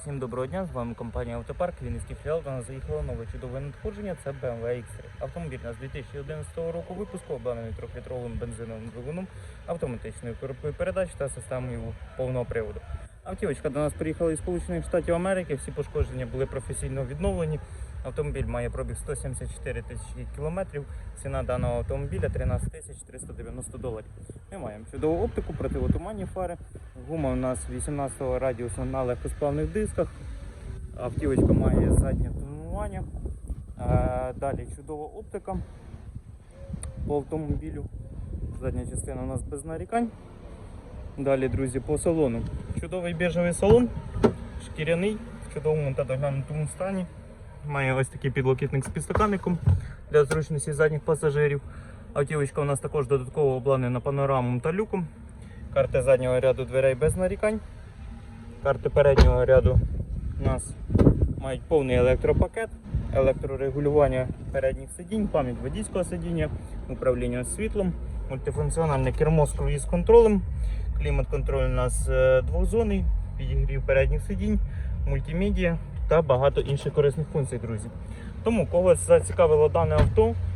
Всім доброго дня, з вами компанія Автопарк, Вінницький філіал. До нас заїхало нове чудове надходження. Це BMW X3. Автомобіль нас 2011 року випуску, обладнаний 3-літровим бензиновим двигуном, автоматичною коробкою передач та системою повного приводу. Автівочка до нас приїхала із Сполучених Штатів Америки. Всі пошкодження були професійно відновлені. Автомобіль має пробіг 174 тисячі кілометрів. Ціна даного автомобіля 13 тисяч 390 доларів. Ми маємо чудову оптику, противотуманні фари. Гума у нас 18-го радіусу на легкосплавних дисках. Автівочка має заднє тонування. Е, Далі чудова оптика по автомобілю. Задня частина у нас без нарікань. Далі, друзі, по салону. Чудовий біжевий салон, шкіряний, в чудовому та доглянутому стані. Має ось такий підлокітник з підстаканником для зручності задніх пасажирів. Автівочка у нас також додатково обладнана панорамом та люком. Карти заднього ряду дверей без нарікань. Карти переднього ряду у нас мають повний електропакет, електрорегулювання передніх сидінь, пам'ять водійського сидіння, управління світлом, мультифункціональне кермо з круїз-контролем, клімат-контроль у нас е, двохзонний, підігрів передніх сидінь, мультимедіа та багато інших корисних функцій, друзі. Тому, кого зацікавило дане авто,